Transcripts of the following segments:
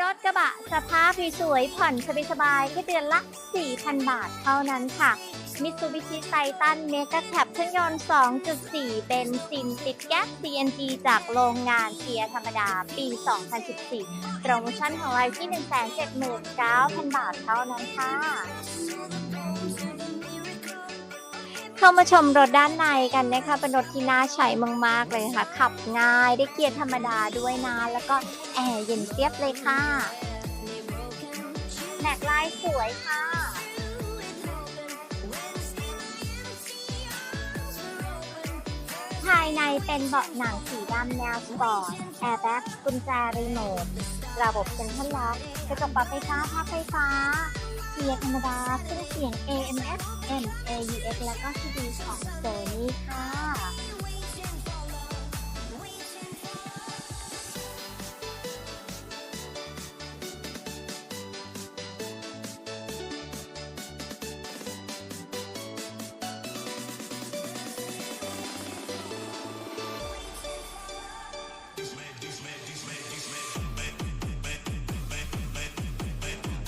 รถกระบะสภาพสวยๆผ่อนสบายๆแค่เดือนละ 4,000 บาทเท่านั้นค่ะมิตซูบิชิไททันเมก a แคปเครื่องยนต์ 2.4 เป็นซินติดแก๊ส CNG จากโรงงานเกียธรรมดาปี 2014 โปรโมชั่นของเราที่ 179,000 บาทเท่านั้นค่ะ เข้ามาชมรถด้านในกันนะคะเป็นรถที่น่าใช้มากๆเลยค่ะ ขับง่ายได้เกียร์ธรรมดาด้วยนะแล้วก็แอร์เย็นเจี๊ยบเลยค่ะแม็กลายสวยค่ะภายในเป็นเบาะหนังสีดำแนวสปอร์ตแอร์แบ็กกุญแจรีโมทระบบเซ็นทรัลล็อกกระจกปรับไฟฟ้าพับไฟฟ้า เกียร์ธรรมดาเครื่องเสียง AMS M AUX แล้วก็ CD ของ Sony ค่ะ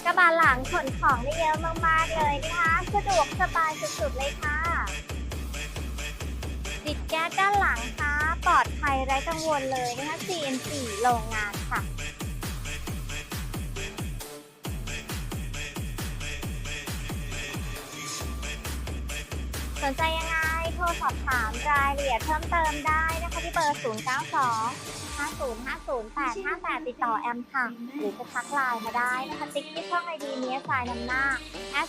กระบะหลังขนของได้เยอะมากๆเลยนะคะสะดวกสบายสุดๆเลยค่ะติดแก๊สด้านหลังค่ะปลอดภัยไร้กังวลเลยนะคะ CNC โรงงานค่ะสนใจยังไงโทรสอบถามรายละเอียดเพิ่มเติมได้ ที่เบอร์ 0 9 2 5 0 5 0 8 5 8 ติดต่อแอมค่ะ หรือจะทักไลน์มาได้นะคะติ๊กที่ช่องไอดีเนี้ยสายนำหน้า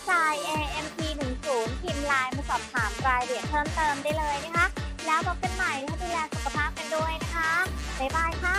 s i a m p 1 0พิมพ์ไลน์มาสอบถามรายละเอียดเพิ่มเติมได้เลยนะคะ แล้วพบกันใหม่นะคะดูแลสุขภาพกันด้วยนะคะ บ๊ายบายค่ะ